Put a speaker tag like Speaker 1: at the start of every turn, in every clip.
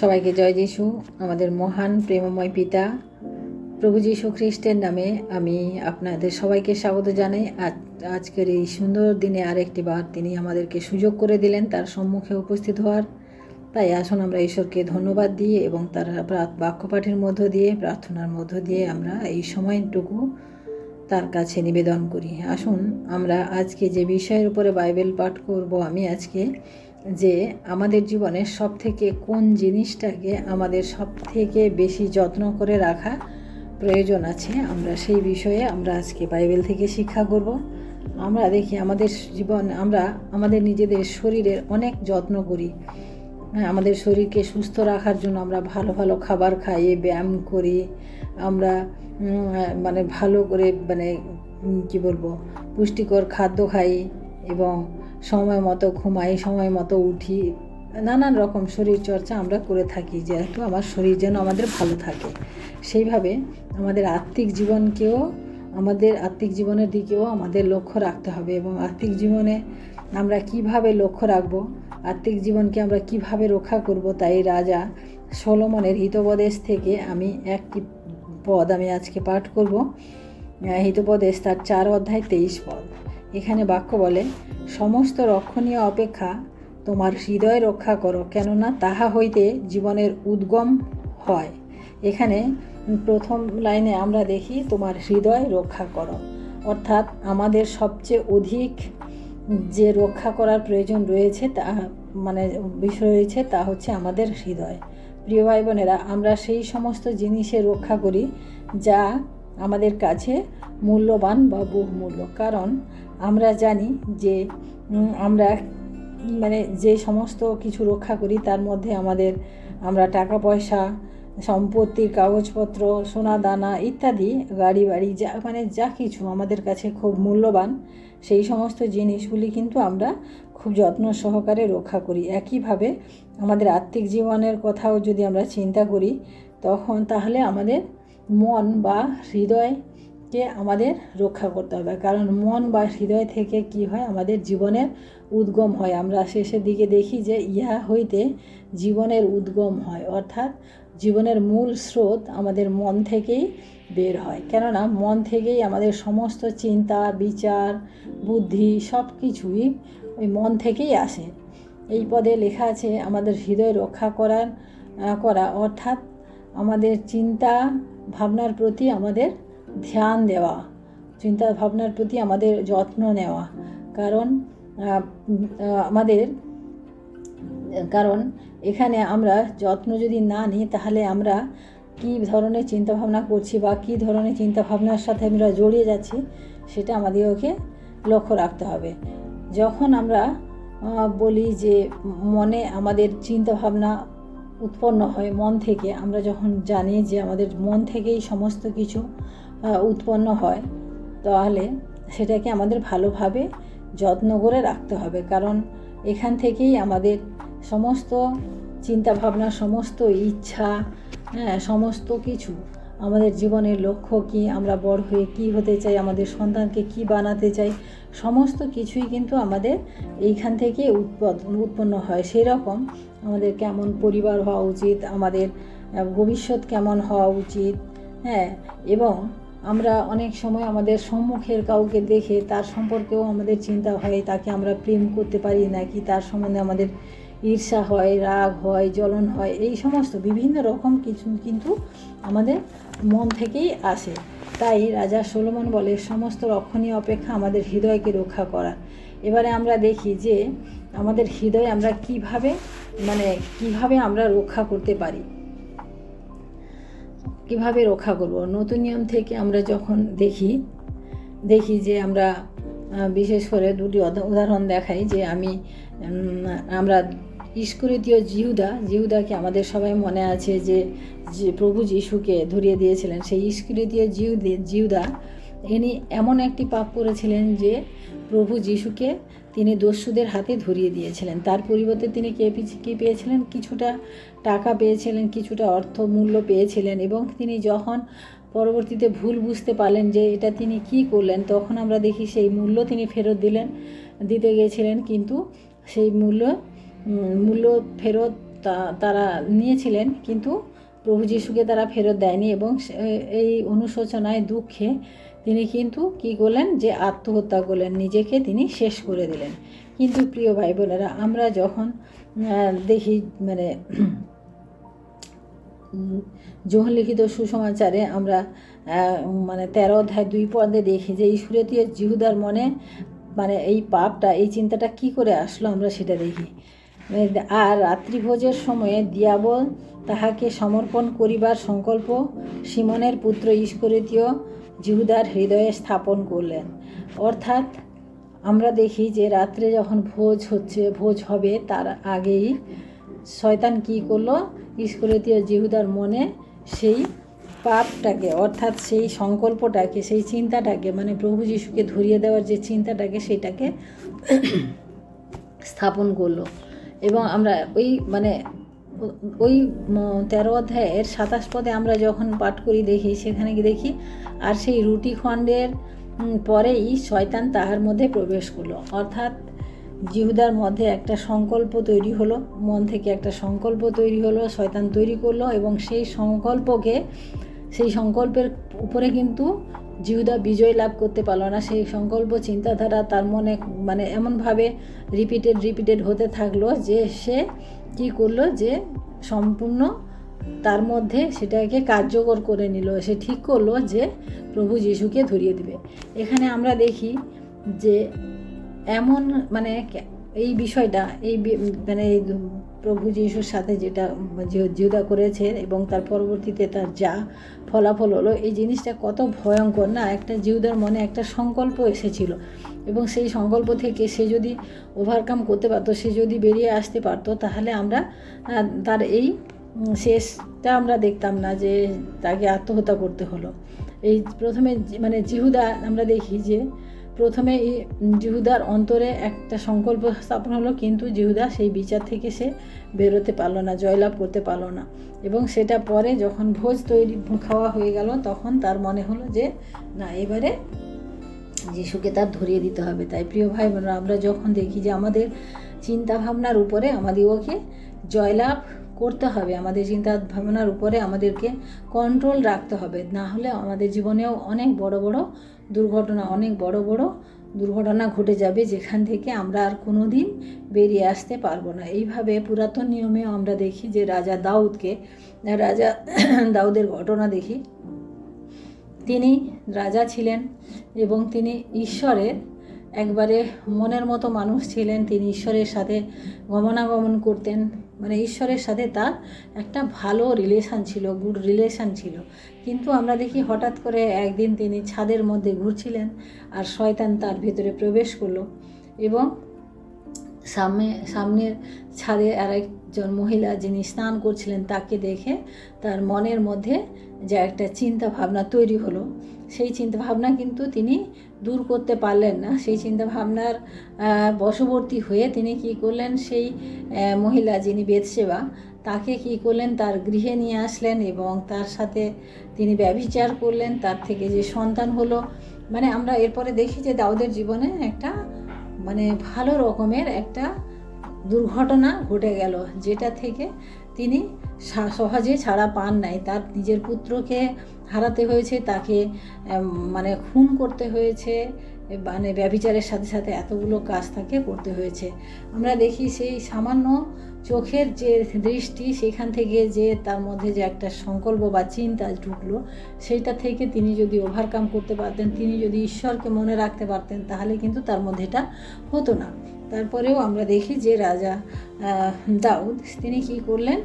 Speaker 1: সবাইকে জয় যিশু, আমাদের মহান প্রেমময় পিতা, প্রভু যীশু খ্রিস্টের নামে আমি আপনাদের সবাইকে স্বাগত জানাই। আজ, আজকের এই সুন্দর দিনে আরেকটি বার তিনি আমাদেরকে সুযোগ করে দিলেন তার সম্মুখে উপস্থিত হওয়ার। তাই আসুন আমরা ঈশ্বরকে ধন্যবাদ দিয়ে এবং তার বাক্যপাঠের মধ্য দিয়ে, প্রার্থনার মধ্য দিয়ে আমরা এই সময়টুকু তার কাছে নিবেদন করি। আসুন আমরা আজকে যে বিষয়ের উপরে বাইবেল পাঠ করব, আমি আজকে যে আমাদের জীবনের সব থেকে কোন জিনিসটাকে আমাদের সব থেকে বেশি যত্ন করে রাখা প্রয়োজন আছে, আমরা সেই বিষয়ে আমরা আজকে বাইবেল থেকে শিক্ষা করব। আমরা দেখি আমাদের জীবন, আমরা আমাদের নিজেদের শরীরের অনেক যত্ন করি। হ্যাঁ আমাদের শরীরকে সুস্থ রাখার জন্য আমরা ভালো ভালো খাবার খাই, ব্যায়াম করি, আমরা মানে ভালো করে মানে কি বলব, পুষ্টিকর খাদ্য খাই এবং সময় মতো ঘুমাই, সময় মতো উঠি। নানান রকম শরীর চর্চা আমরা করে থাকি, যেহেতু আমার শরীর যেন আমাদের ভালো থাকে। সেইভাবে আমাদের আত্মিক জীবনকেও, আমাদের আত্মিক জীবনের দিকেও আমাদের লক্ষ্য রাখতে হবে এবং আত্মিক জীবনে আমরা কীভাবে লক্ষ্য রাখব, আত্মিক জীবনকে আমরা কীভাবে রক্ষা করব তাই রাজা সলোমনের হিতোপদেশ থেকে আমি একটি পদ আমি আজকে পাঠ করব। হিতোপদেশ তার চার অধ্যায় তেইশ পদ। এখানে বাক্য বলে, সমস্ত রক্ষণীয় অপেক্ষা তোমার হৃদয় রক্ষা করো, কেননা তাহা হইতে জীবনের উদ্গম হয়। এখানে প্রথম লাইনে আমরা দেখি, তোমার হৃদয় রক্ষা করো। অর্থাৎ আমাদের সবচেয়ে অধিক যে রক্ষা করার প্রয়োজন রয়েছে তা মানে বিষয় রয়েছে তা হচ্ছে আমাদের হৃদয়। প্রিয় ভাই বোনেরা, আমরা সেই সমস্ত জিনিসে রক্ষা করি যা আমাদের কাছে মূল্যবান বা বহুমূল্য। কারণ আমরা জানি যে আমরা মানে যে সমস্ত কিছু রক্ষা করি তার মধ্যে আমাদের, আমরা টাকা পয়সা সম্পত্তির কাগজপত্র সোনা দানা ইত্যাদি গাড়ি বাড়ি যা মানে যা কিছু আমাদের কাছে খুব মূল্যবান, সেই সমস্ত জিনিসগুলি কিন্তু আমরা খুব যত্ন সহকারে রক্ষা করি। একইভাবে আমাদের আত্মিক জীবনের কথাও যদি আমরা চিন্তা করি, তখন তাহলে আমাদের মন বা হৃদয়কে আমাদের রক্ষা করতে হবে। কারণ মন বা হৃদয় থেকে কি হয়? আমাদের জীবনের উদ্গম হয়। আমরা শেষের দিকে দেখি যে ইহা হইতে জীবনের উদ্গম হয়। অর্থাৎ জীবনের মূল স্রোত আমাদের মন থেকেই বের হয়। কেননা মন থেকেই আমাদের সমস্ত চিন্তা, বিচার, বুদ্ধি সব কিছুই ওই মন থেকেই আসে। এই পদে লেখা আছে, আমাদের হৃদয় রক্ষা করার করা। অর্থাৎ আমাদের চিন্তা ভাবনার প্রতি আমাদের ধ্যান দেওয়া, চিন্তা ভাবনার প্রতি আমাদের যত্ন নেওয়া। কারণ আমাদের, কারণ এখানে আমরা যত্ন যদি না নিই, তাহলে আমরা কী ধরনের চিন্তাভাবনা করছি বা কী ধরনের চিন্তাভাবনার সাথে আমরা জড়িয়ে যাচ্ছি, সেটা আমাদেরকে লক্ষ্য রাখতে হবে। যখন আমরা বলি যে মনে আমাদের চিন্তাভাবনা উৎপন্ন হয় মন থেকে, আমরা যখন জানি যে আমাদের মন থেকেই সমস্ত কিছু উৎপন্ন হয়, তাহলে সেটাকে আমাদের ভালোভাবে যত্ন করে রাখতে হবে। কারণ এখান থেকেই আমাদের সমস্ত চিন্তাভাবনা, সমস্ত ইচ্ছা হ্যাঁ সমস্ত কিছু আমাদের জীবনের লক্ষ্য কি? আমরা বড় হয়ে কি হতে চাই? আমাদের সন্তানকে কি বানাতে চাই? সমস্ত কিছুই কিন্তু আমাদের এইখান থেকে উৎপন্ন হয়। সেই রকম আমাদের কেমন পরিবার হওয়া উচিত? আমাদের ভবিষ্যৎ কেমন হওয়া উচিত? হ্যাঁ এবং আমরা অনেক সময় আমাদের সম্মুখের কাউকে দেখে তার সম্পর্কেও আমাদের চিন্তা হয়, তাকে আমরা প্রেম করতে পারি নাকি? তার সম্বন্ধে আমাদের ঈর্ষা হয়, রাগ হয়, জ্বলন হয়, এই সমস্ত বিভিন্ন রকম কিছু কিন্তু আমাদের মন থেকেই আসে। তাই রাজা সোলোমন বলে, সমস্ত রক্ষণীয় অপেক্ষা আমাদের হৃদয়কে রক্ষা করা। এবারে আমরা দেখি যে, আমাদের হৃদয় আমরা কীভাবে মানে কীভাবে আমরা রক্ষা করতে পারি? কীভাবে রক্ষা করব? নতুন নিয়ম থেকে আমরা যখন দেখি দেখি যে আমরা বিশেষ করে দুটি উদাহরণ দেখাই যে আমি আমরা ইস্করিতীয় জিহুদা জিহুদাকে আমাদের সবাই মনে আছে যে যে প্রভু যিশুকে ধরিয়ে দিয়েছিলেন? সেই ইস্করিতীয় জিহুদে, জিহুদা, ইনি এমন একটি পাপ করেছিলেন যে প্রভু যিশুকে তিনি দস্যুদের হাতে ধরিয়ে দিয়েছিলেন। তার পরিবর্তে তিনি কে কী পেয়েছিলেন? কিছুটা টাকা পেয়েছিলেন, কিছুটা অর্থ মূল্য পেয়েছিলেন এবং তিনি যখন পরবর্তীতে ভুল বুঝতে পারলেন যে এটা তিনি কি করলেন, তখন আমরা দেখি সেই মূল্য তিনি ফেরত দিলেন, দিতে গিয়েছিলেন। কিন্তু সেই মূল্য মূল্য ফেরত তারা নিয়েছিলেন, কিন্তু প্রভু যিশুকে তারা ফেরত দেয়নি এবং এই অনুশোচনায় দুঃখে তিনি কিন্তু কি করলেন? যে আত্মহত্যা করলেন, নিজেকে তিনি শেষ করে দিলেন। কিন্তু প্রিয় ভাই বোনেরা আমরা যখন দেখি মানে লিখিত সুসমাচারে আমরা মানে তেরো অধ্যায় দুই পদে দেখি যে ঈশ্বরতীয় জিহুদার মনে মানে এই পাপটা, এই চিন্তাটা কি করে আসলো, আমরা সেটা দেখি। আর রাত্রিভোজের সময়ে দিয়াবল তাহাকে সমর্পণ করিবার সংকল্প সিমনের পুত্র ঈশ্বরতীয় জিহুদার হৃদয়ে স্থাপন করলেন। অর্থাৎ আমরা দেখি যে রাত্রে যখন ভোজ হচ্ছে, ভোজ হবে, তার আগেই শয়তান কি করল? ইস্করিতীয় জিহুদার মনে সেই পাপটাকে, অর্থাৎ সেই সংকল্পটাকে, সেই চিন্তাটাকে মানে প্রভু যিশুকে ধরিয়ে দেওয়ার যে চিন্তাটাকে, সেটাকে স্থাপন করল। এবং আমরা ওই মানে ওই তেরো অধ্যায়ের সাতাশ পদে আমরা যখন পাঠ করি দেখি, সেখানে দেখি, আর সেই রুটি খণ্ডের পরেই শয়তান তাহার মধ্যে প্রবেশ করল। অর্থাৎ জিহুদার মধ্যে একটা সংকল্প তৈরি হলো, মন থেকে একটা সংকল্প তৈরি হলো, শয়তান তৈরি করল এবং সেই সংকল্পকে, সেই সংকল্পের উপরে কিন্তু জিহুদা বিজয় লাভ করতে পারল না। সেই সংকল্প, চিন্তাধারা তার মনে মানে এমনভাবে রিপিটেড রিপিটেড হতে থাকল যে সে কী করল যে সম্পূর্ণ তার মধ্যে সেটাকে কার্যকর করে নিল। সে ঠিক করল যে প্রভু যিশুকে ধরিয়ে দিবে। এখানে আমরা দেখি যে এমন মানে এই বিষয়টা, এই মানে এই প্রভু যিশুর সাথে যেটা জিহুদা করেছে এবং তার পরবর্তীতে তার যা ফলাফল হলো, এই জিনিসটা কত ভয়ঙ্কর না? একটা জিহুদার মনে একটা সংকল্প এসেছিল এবং সেই সংকল্প থেকে সে যদি ওভারকাম করতে পারতো, সে যদি বেরিয়ে আসতে পারতো, তাহলে আমরা তার এই শেষটা আমরা দেখতাম না যে তাকে আত্মহত্যা করতে হলো। এই প্রথমে মানে জিহুদা আমরা দেখি যে প্রথমে জিহুদার অন্তরে একটা সংকল্প স্থাপন হলো, কিন্তু জিহুদা সেই বিচার থেকে সে বেরোতে পারল না, জয়লাভ করতে পারল না। এবং সেটা পরে যখন ভোজ তৈরি খাওয়া হয়ে গেল, তখন তার মনে হলো যে, না, এবারে যিশুকে তার ধরিয়ে দিতে হবে। তাই প্রিয় ভাই বোনেরা, আমরা যখন দেখি যে আমাদের চিন্তা ভাবনার উপরে আমাদেরকে জয়লাভ করতে হবে, আমাদের চিন্তা ভাবনার উপরে আমাদেরকে কন্ট্রোল রাখতে হবে। না হলে আমাদের জীবনেও অনেক বড় বড় দুর্ঘটনা, অনেক বড় বড় দুর্ঘটনা ঘটে যাবে, যেখান থেকে আমরা আর কোনো দিন বেরিয়ে আসতে পারব না। এইভাবে পুরাতন নিয়মেও আমরা দেখি যে রাজা দাউদকে, রাজা দাউদের ঘটনা দেখি। তিনি রাজা ছিলেন এবং তিনি ঈশ্বরের একবারে মনের মতো মানুষ ছিলেন তিনি ঈশ্বরের সাথে গমনাগমন করতেন। মানে ঈশ্বরের সাথে তার একটা ভালো রিলেশান ছিল গুড রিলেশান ছিল। কিন্তু আমরা দেখি হঠাৎ করে একদিন তিনি ছাদের মধ্যে ঘুরছিলেন আর শয়তান তার ভিতরে প্রবেশ করল এবং সামনে, সামনের ছাদে আরেকজন মহিলা যিনি স্নান করছিলেন তাকে দেখে তার মনের মধ্যে যে একটা চিন্তা ভাবনা তৈরি হলো। সেই চিন্তা ভাবনা কিন্তু তিনি দূর করতে পারলেন না। সেই চিন্তা ভাবনার বশবর্তী হয়ে তিনি কি করলেন? সেই মহিলা যিনি বেদসেবা, তাকে কি করলেন? তার গৃহে নিয়ে আসলেন এবং তার সাথে তিনি ব্যভিচার করলেন। তার থেকে যে সন্তান হলো মানে আমরা এরপরে দেখি যে দাউদের জীবনে একটা মানে ভালো রকমের একটা দুর্ঘটনা ঘটে গেল, যেটা থেকে তিনি সহজে ছাড়া পান নাই। তার নিজের পুত্রকে হারাতে হয়েছে, তাকে মানে খুন করতে হয়েছে মানে ব্যভিচারের সাথে সাথে এতগুলো কাজ তাকে করতে হয়েছে। আমরা দেখি সেই সামান্য চোখের যে দৃষ্টি, সেখান থেকে যে তার মধ্যে যে একটা সংকল্প বা চিন্তা ঢুকলো সেইটা থেকে তিনি যদি ওভারকাম করতে পারতেন, তিনি যদি ঈশ্বরকে মনে রাখতে পারতেন, তাহলে কিন্তু তার মধ্যে এটা হতো না। তারপরেও আমরা দেখি যে রাজা দাউদ, তিনি কি করলেন?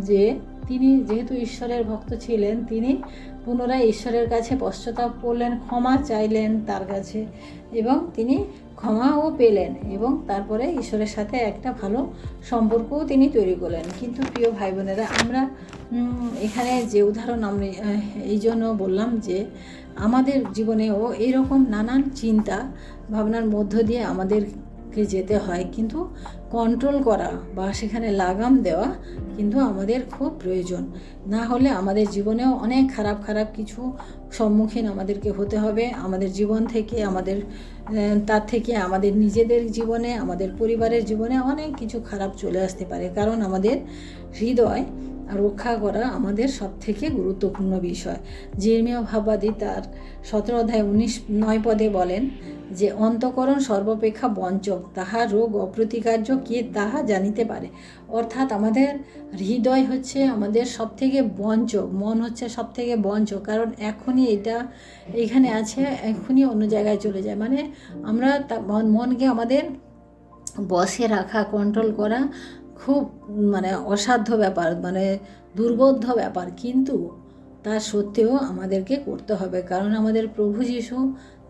Speaker 1: যে তিনি যেহেতু ঈশ্বরের ভক্ত ছিলেন, তিনি পুনরায় ঈশ্বরের কাছে পশ্চাতাপ করলেন, ক্ষমা চাইলেন তার কাছে এবং তিনি ক্ষমাও পেলেন এবং তারপরে ঈশ্বরের সাথে একটা ভালো সম্পর্কও তিনি তৈরি করলেন। কিন্তু প্রিয় ভাই বোনেরা আমরা এখানে যে উদাহরণ আমি এই জন্য বললাম যে আমাদের জীবনেও এইরকম নানান চিন্তা, ভাবনার মধ্য দিয়ে আমাদেরকে যেতে হয়। কিন্তু কন্ট্রোল করা বা সেখানে লাগাম দেওয়া কিন্তু আমাদের খুব প্রয়োজন। না হলে আমাদের জীবনেও অনেক খারাপ খারাপ কিছু সম্মুখীন আমাদেরকে হতে হবে। আমাদের জীবন থেকে, আমাদের তার থেকে, আমাদের নিজেদের জীবনে, আমাদের পরিবারের জীবনে অনেক কিছু খারাপ চলে আসতে পারে। কারণ আমাদের হৃদয় রক্ষা করা আমাদের সব থেকে গুরুত্বপূর্ণ বিষয়। জির্মীয় ভাববাদী তার সতেরো অধ্যায় উনিশ, নয় পদে বলেন যে অন্তকরণ সর্বাপেক্ষা বঞ্চক, তাহা রোগ অপ্রতিকার্য কে তাহা জানিতে পারে। অর্থাৎ আমাদের হৃদয় হচ্ছে আমাদের সব থেকে বঞ্চক, মন হচ্ছে সব থেকে বঞ্চক, কারণ এখনই এটা এখানে আছে, এখনই অন্য জায়গায় চলে যায়। মানে আমরা মনকে আমাদের বসে রাখা কন্ট্রোল করা খুব মানে অসাধ্য ব্যাপার মানে দুর্বোধ্য ব্যাপার। কিন্তু তা সত্ত্বেও আমাদেরকে করতে হবে, কারণ আমাদের প্রভু যিশু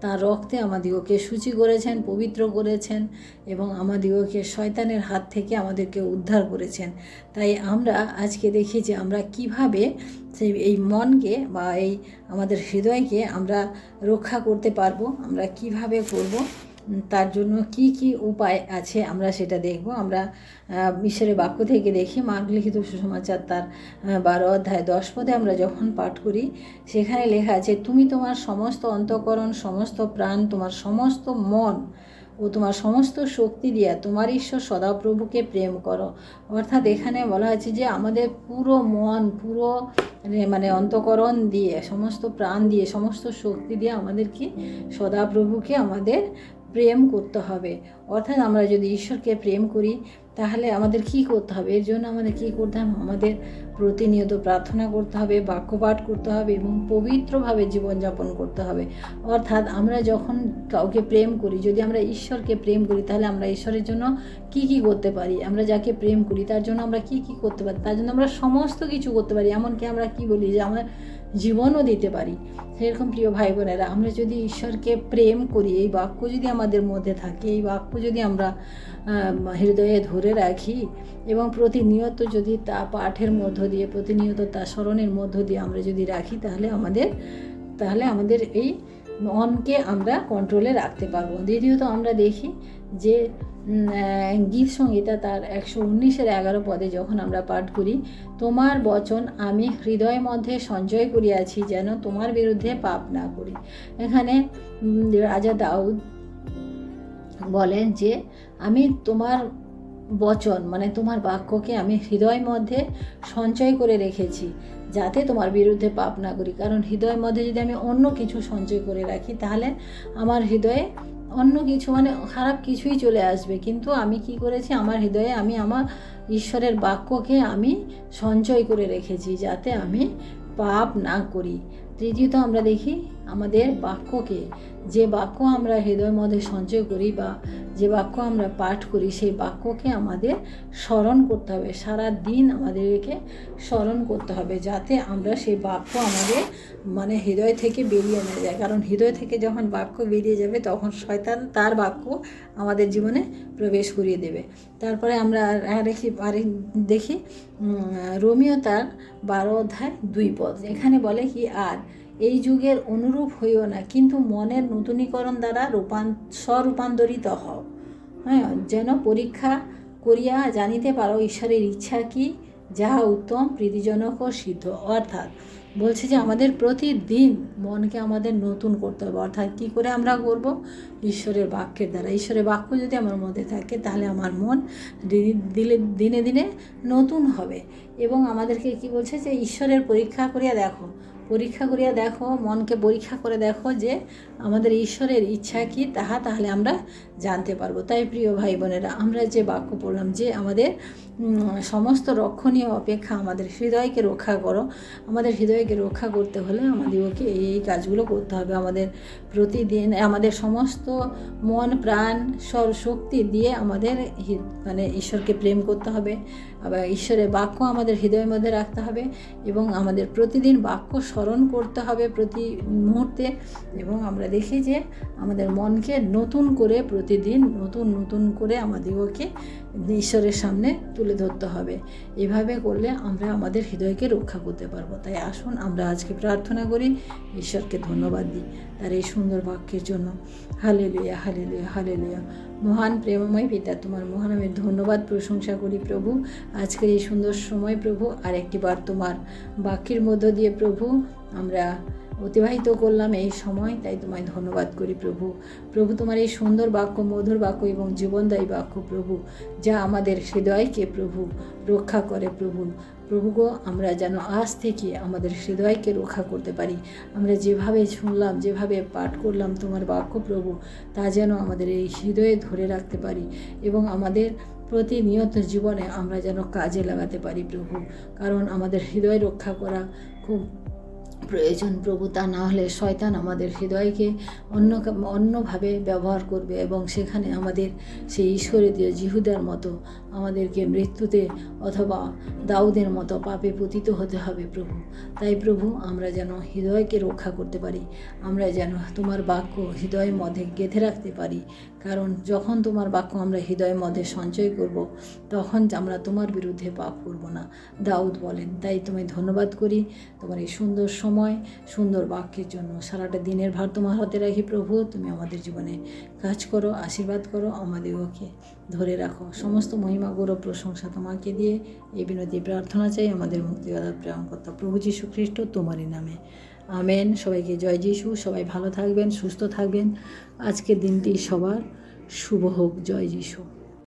Speaker 1: তার রক্তে আমাদিগকে সূচি করেছেন, পবিত্র করেছেন এবং আমাদিগকে শয়তানের হাত থেকে আমাদেরকে উদ্ধার করেছেন। তাই আমরা আজকে দেখি যে আমরা কীভাবে সেই এই মনকে বা এই আমাদের হৃদয়কে আমরা রক্ষা করতে পারব, আমরা কীভাবে করব তার জন্য কি কি উপায় আছে আমরা সেটা দেখব। আমরা ঈশ্বরের বাক্য থেকে দেখি মার্গ লিখিত সুসমাচার তার বারো অধ্যায় দশ পদে আমরা যখন পাঠ করি, সেখানে লেখা আছে, তুমি তোমার সমস্ত অন্তঃকরণ, সমস্ত প্রাণ, তোমার সমস্ত মন ও তোমার সমস্ত শক্তি দিয়া তোমার ঈশ্বর সদাপ্রভুকে প্রেম করো। অর্থাৎ এখানে বলা আছে যে আমাদের পুরো মন, পুরো মানে অন্তকরণ দিয়ে, সমস্ত প্রাণ দিয়ে, সমস্ত শক্তি দিয়ে আমাদেরকে সদাপ্রভুকে আমাদের প্রেম করতে হবে। অর্থাৎ আমরা যদি ঈশ্বরকে প্রেম করি, তাহলে আমাদের কি করতে হবে? এর জন্য আমাদের কি করতে হবে? আমাদের প্রতিনিয়ত প্রার্থনা করতে হবে, বাক্যপাঠ করতে হবে এবং পবিত্রভাবে জীবনযাপন করতে হবে। অর্থাৎ আমরা যখন কাউকে প্রেম করি, যদি আমরা ঈশ্বরকে প্রেম করি, তাহলে আমরা ঈশ্বরের জন্য কি কি করতে পারি? আমরা যাকে প্রেম করি, তার জন্য আমরা কি কি করতে পারি? তার জন্য আমরা সমস্ত কিছু করতে পারি। এমনকি আমরা কি বলি যে, আমরা জীবনও দিতে পারি। সেরকম প্রিয় ভাই বোনেরা আমরা যদি ঈশ্বরকে প্রেম করি, এই বাক্য যদি আমাদের মধ্যে থাকে, এই বাক্য যদি আমরা হৃদয়ে ধরে রাখি এবং প্রতিনিয়ত যদি তা পাঠের মধ্য দিয়ে, প্রতিনিয়ত তা স্মরণের মধ্য দিয়ে আমরা যদি রাখি, তাহলে আমাদের তাহলে আমাদের এই মনকে আমরা কন্ট্রোলে রাখতে পারব। দ্বিতীয়ত আমরা দেখি যে গীত সংহিতা তার একশো উনিশের এগারো পদে যখন আমরা পাঠ করি, তোমার বচন আমি হৃদয় মধ্যে সঞ্চয় করিয়াছি যেন তোমার বিরুদ্ধে পাপ না করি। এখানে রাজা দাউদ বলেন যে, আমি তোমার বচন মানে তোমার বাক্যকে আমি হৃদয় মধ্যে সঞ্চয় করে রেখেছি। যাতে তোমার বিরুদ্ধে পাপ না করি। কারণ হৃদয়ের মধ্যে যদি আমি অন্য কিছু সঞ্চয় করে রাখি, তাহলে আমার হৃদয়ে অন্য কিছু মানে খারাপ কিছুই চলে আসবে। কিন্তু আমি কি করেছি? আমার হৃদয়ে আমি আমার ঈশ্বরের বাক্যকে আমি সঞ্চয় করে রেখেছি যাতে আমি পাপ না করি। তৃতীয়ত আমরা দেখি আমাদের বাক্যকে যে বাক্য আমরা হৃদয়ের মধ্যে সঞ্চয় করি বা যে বাক্য আমরা পাঠ করি, সেই বাক্যকে আমাদের স্মরণ করতে হবে। সারা দিন আমাদেরকে স্মরণ করতে হবে যাতে আমরা সেই বাক্য আমাদের মানে হৃদয় থেকে বেরিয়ে না যায়। কারণ হৃদয় থেকে যখন বাক্য বেরিয়ে যাবে, তখন শয়তান তার বাক্য আমাদের জীবনে প্রবেশ করিয়ে দেবে। তারপরে আমরা আর দেখি আরেক দেখি রোমিও তার বারো অধ্যায় দুই পদ। এখানে বলে কি, আর এই যুগের অনুরূপ হইও না, কিন্তু মনের নূতনীকরণ দ্বারা রূপান, স্বরূপান্তরিত হও। হ্যাঁ যেন পরীক্ষা করিয়া জানিতে পারো ঈশ্বরের ইচ্ছা কি, যাহা উত্তম, প্রীতিজনক ও সিদ্ধ। অর্থাৎ বলছে যে আমাদের প্রতিদিন মনকে আমাদের নতুন করতে হবে। অর্থাৎ কী করে আমরা করব? ঈশ্বরের বাক্যের দ্বারা। ঈশ্বরের বাক্য যদি আমার মধ্যে থাকে, তাহলে আমার মন দিলে, দিনে দিনে নতুন হবে। এবং আমাদেরকে কি বলছে যে, ঈশ্বরের পরীক্ষা করিয়া দেখো। পরীক্ষা করিয়া দেখো, মনকে পরীক্ষা করে দেখো যে আমাদের ঈশ্বরের ইচ্ছা কি, তাহা তাহলে আমরা জানতে পারব। তাই প্রিয় ভাই বোনেরা, আমরা যে বাক্য পড়লাম যে আমাদের সমস্ত রক্ষণীয় অপেক্ষা আমাদের হৃদয়কে রক্ষা করো, আমাদের হৃদয়কে রক্ষা করতে হলে আমাদেরকে এই এই কাজগুলো করতে হবে। আমাদের প্রতিদিন, আমাদের সমস্ত মন, প্রাণ সর শক্তি দিয়ে আমাদের মানে ঈশ্বরকে প্রেম করতে হবে। আবার ঈশ্বরের বাক্য আমাদের হৃদয়ের মধ্যে রাখতে হবে এবং আমাদের প্রতিদিন বাক্য স্মরণ করতে হবে প্রতি মুহূর্তে এবং আমরা দেখি যে আমাদের মনকে নতুন করে প্রতিদিন নতুন নতুন করে আমাদেরকে ঈশ্বরের সামনে তুলে ধরতে হবে। এভাবে করলে আমরা আমাদের হৃদয়কে রক্ষা করতে পারব। তাই আসুন আমরা আজকে প্রার্থনা করি, ঈশ্বরকে ধন্যবাদ দিই তার এই সুন্দর বাক্যের জন্য। হালে লুয়া হালে লুয়া হালে লুয়া মহান প্রেমময় পিতা, তোমার মহান আমি ধন্যবাদ প্রশংসা করি প্রভু। আজকের এই সুন্দর সময় প্রভু আর একটি বার তোমার বাক্যের মধ্য দিয়ে প্রভু, আমরা অতিবাহিত করলাম এই সময়, তাই তোমায় ধন্যবাদ করি প্রভু। প্রভু, তোমার এই সুন্দর বাক্য, মধুর বাক্য এবং জীবনদায়ী বাক্য প্রভু, যা আমাদের হৃদয়কে প্রভু, রক্ষা করে প্রভু। প্রভু গো, আমরা যেন আজ থেকে আমাদের হৃদয়কে রক্ষা করতে পারি। আমরা যেভাবে শুনলাম, যেভাবে পাঠ করলাম তোমার বাক্য প্রভু, তা যেন আমাদের এই হৃদয়ে ধরে রাখতে পারি এবং আমাদের প্রতিনিয়ত জীবনে আমরা যেন কাজে লাগাতে পারি প্রভু। কারণ আমাদের হৃদয় রক্ষা করা খুব প্রয়োজন প্রভু, তা না হলে শয়তান আমাদের হৃদয়কে অন্য অন্যভাবে ব্যবহার করবে এবং সেখানে আমাদের সেই ঈশ্বরীয় জিহুদার মতো, আমাদেরকে মৃত্যুতে অথবা দাউদের মতো পাপে পতিত হতে হবে প্রভু। তাই প্রভু, আমরা যেন হৃদয়কে রক্ষা করতে পারি, আমরা যেন তোমার বাক্য হৃদয়ের মধ্যে গেঁথে রাখতে পারি। কারণ যখন তোমার বাক্য আমরা হৃদয়ের মধ্যে সঞ্চয় করব, তখন আমরা তোমার বিরুদ্ধে পাপ করব না। দাউদ বলেন, তাই তোমায় ধন্যবাদ করি তোমার এই সুন্দর সময়, সুন্দর বাক্যের জন্য। সারাটা দিনের ভার তোমার হাতে রাখি প্রভু, তুমি আমাদের জীবনে কাজ করো, আশীর্বাদ করো, আমাদের ওকে ধরে রাখো। সমস্ত মহিমা, গৌরব, প্রশংসা তোমাকে দিয়ে এই বিনতি প্রার্থনা চাই, আমাদের মুক্তিদাতা প্রেমকর্তা প্রভু যীশু খ্রিস্ট তোমারই নামে। আমেন। সবাইকে জয় যিশু। সবাই ভালো থাকবেন, সুস্থ থাকবেন। আজকের দিনটি সবার শুভ হোক। জয় যিশু।